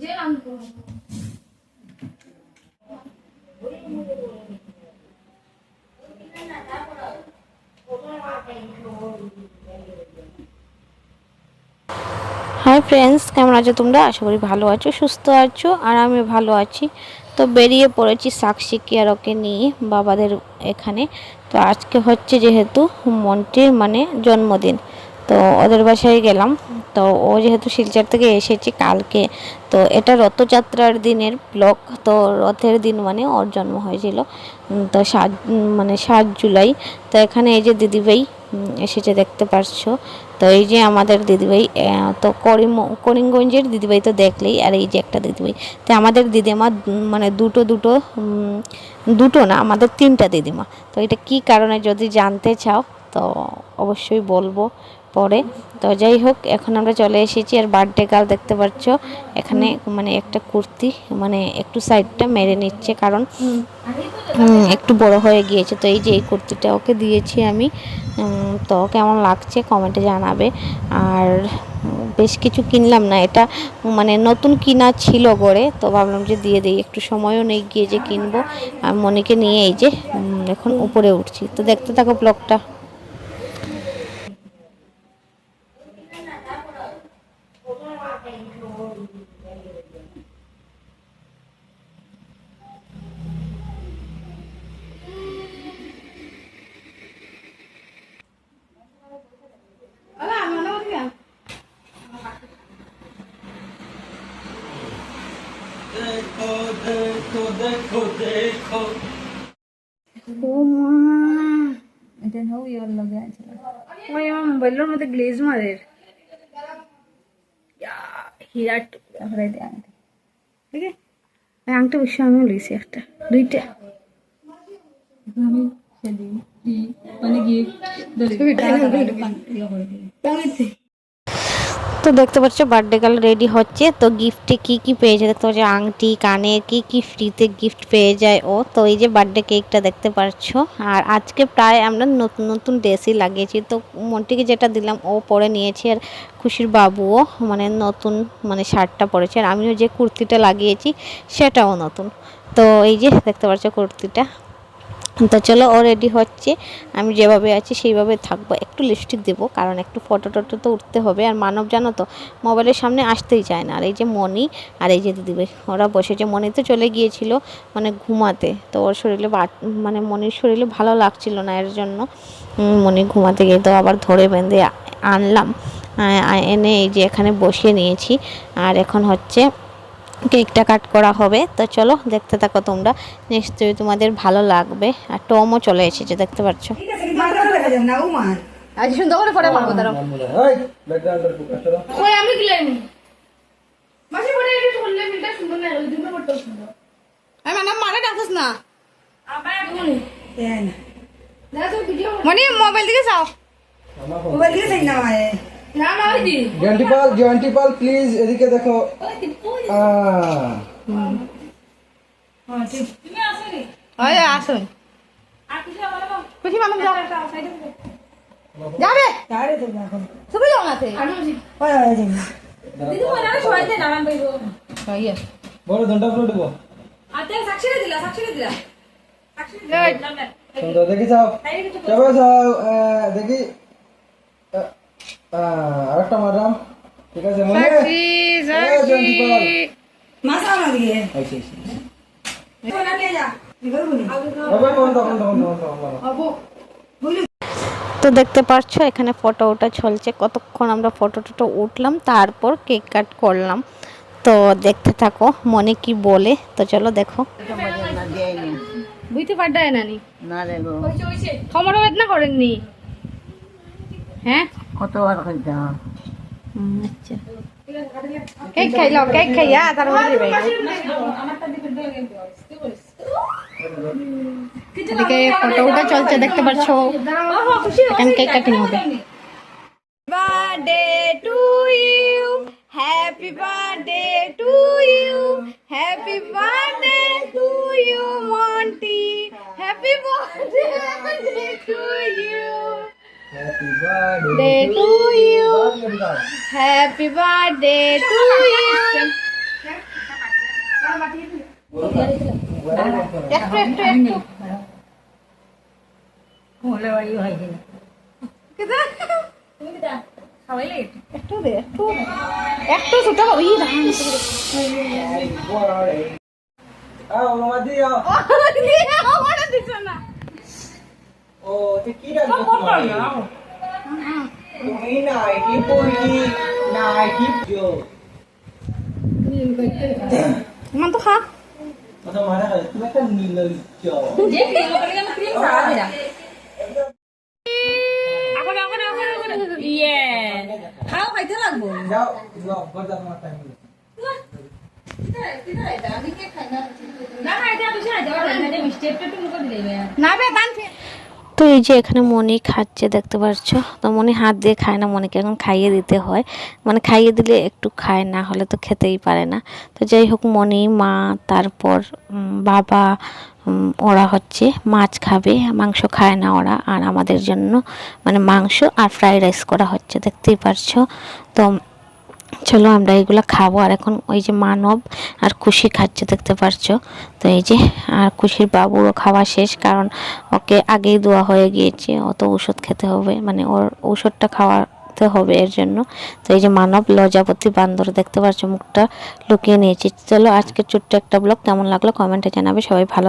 যে আনব hi friends কেমন আছো তোমরা? আশা করি ভালো আছো, সুস্থ আছো, আর আমি ভালো আছি। তো বেরিয়ে পড়েছি সাক্ষী আর নিয়ে বাবাদের এখানে। তো আজকে হচ্ছে যেহেতু মন্টির মানে জন্মদিন। তো ওদের বাসায় গেলাম। তো ও যেহেতু শিলচর থেকে এসেছে কালকে, তো এটা রথযাত্রার দিনের ব্লগ তো রথের দিন মানে ওর জন্ম হয়েছিল তো সাত মানে সাত জুলাই। তো এখানে এই যে দিদিভাই এসেছে দেখতে পারছ। তো এই যে আমাদের দিদিভাই তো করিম, করিমগঞ্জের দিদিভাই তো দেখলেই, আর এই যে একটা দিদিভাই। তো আমাদের দিদিমা মানে দুটো দুটো দুটো না, আমাদের তিনটা দিদিমা। তো এটা কি কারণে যদি জানতে চাও, তো অবশ্যই বলব। পরে। তো যাই হোক, এখন আমরা চলে এসেছি আর বার্থডে গার্ল দেখতে পাচ্ছ। এখানে মানে একটা কুর্তি মানে একটু সাইডটা মেরে নিচ্ছে কারণ একটু বড় হয়ে গিয়েছে। তো এই যে এই কুর্তিটা ওকে দিয়েছি আমি। তো কেমন লাগছে কমেন্টে জানাবে। আর বেশ কিছু কিনলাম না, এটা মানে নতুন কিনা ছিল গড়ে। তো ভাবলাম যে দিয়ে দিই, একটু সময়ও নেই গিয়ে যে কিনবো। আর মনিকে নিয়ে এই যে এখন উপরে উঠছি। তো দেখতে থাকো ব্লগটা দেখো দেখো। ও মা। এটা হউ ইয়ার লগে আছে। ওই আমার মোবাইলের মধ্যে একটা দুইটা। মানে গিয়ে তো দেখতে পাচ্ছ বার্থডে গার্ল রেডি হচ্ছে। তো গিফটে কি কি পেয়েছে দেখতে পাচ্ছ আংটি, কানে কি কি ফ্রিতে গিফট পেয়ে যায় ও? তো এই যে বার্থডে কেকটা দেখতে পাচ্ছ। আর আজকে প্রায় আমরা নতুন নতুন ড্রেসই লাগিয়েছি। তো মন্টিকে যেটা দিলাম, ও পরে নিয়েছে। আর খুশির বাবুও মানে নতুন মানে শার্টটা পরেছে। আর আমিও যে কুর্তিটা লাগিয়েছি, সেটাও নতুন। তো এই যে দেখতে পাচ্ছ কুর্তিটা। তো চলো, ও রেডি হচ্ছে। আমি যেভাবে আছি সেইভাবে থাকব। একটু লিপস্টিক দেবো, কারণ একটু ফটো টটো তো উঠতে হবে। আর মানব জানো তো মোবাইলের সামনে আসতেই চায় না। আর এই যে মনি আর এই যে দিদিভাই ওরা বসেছে মনি তো চলে গিয়েছিল মানে ঘুমাতে। তো ওর শরীরে মানে মনির শরীরে ভালো লাগছিল না, এর জন্য মনি ঘুমাতে গিয়ে তো আবার ধরে বেঁধে আনলাম। এনে এই যে এখানে বসিয়ে নিয়েছি। আর এখন হচ্ছে কেকটা কাট করা হবে। তো চলো দেখতে থাকো তোমরা। নিশ্চয়ই তোমাদের ভালো লাগবে। আর টমও চলে এসেছে দেখতে পাচ্ছ মাসি পরে একটু শুনলে ফিল্টার সুন্দর না ডাকছ না না ওই দি। জয়ন্তিপাল জয়ন্তিপাল প্লিজ এদিকে দেখো। তুমি হয় যাও সাইডে যাবে তুমি যাও না হয় দেন বলো ঘণ্টা ফুলে আতে সাক্ষী দিলা সাক্ষী দিলা। সাক্ষী দেখি। যাও। আরেকটা ঠিক আছে মনে। তো দেখতে পাচ্ছ এখানে ফটো ওটা চলছে। কতক্ষণ আমরা ফটো টটো উঠলাম তারপর কেক কাট করলাম। তো দেখতে থাকো মনে কি বলে। তো চলো দেখো। বুঝতে পারডায় নানি। না রে গো। খবর বেদনা করেননি। হ্যাঁ? কতবার খাইতাম আচ্ছা কেক খাইলো কেক খাইয়া তারপরে দিবে এদিকে ফটো উঠা চলছে দেখতে পাচ্ছ এখন কেক কাটিং হবে birthday to you happy birthday to you happy birthday to you Monti happy birthday to you Happy birthday to you. Happy birthday to you. একটু কি দি আও আমার দিছ না ও তে কি রাখব তোমার তুমি নাই কি পড়ি নাই কি জো ইমান তো খা কথা মারা হয় তুমি একটা নির্লজ্জ যাও যাও ঘর যাও তোমার টাইম না বে দান তো এই যে এখানে মনি খাচ্ছে, দেখতে পাচ্ছ তো মনি হাত দিয়ে খায় না মনিকে এখন খাইয়ে দিতে হয়। মানে খাইয়ে দিলে একটু খায় না, হলে তো খেতেই পারে না। তো যাই হোক মনি মা, তারপর বাবা ওরা হচ্ছে মাছ খাবে। মাংস খায় না ওরা, আর আমাদের জন্য মানে মাংস আর ফ্রাইড রাইস করা হচ্ছে, দেখতেই পারছ? তো চলো আমরা এগুলো খাব। আর এখন ওই যে মানব আর খুশি খাচ্ছে, দেখতে পারছ? তো এই যে, আর খুশির বাবুরও খাওয়া শেষ, কারণ ওকে আগেই দেওয়া হয়ে গিয়েছে অত ওষুধ খেতে হবে মানে ওর ওষুধটা খাওয়াতে হবে এর জন্য। তো এই যে মানব লজাপতি বান্দর, দেখতে পাচ্ছ মুখটা লুকিয়ে নিয়েছি। চলো আজকে ছোট্ট একটা ব্লগ, কেমন লাগল কমেন্টে জানাবে, সবাই ভালো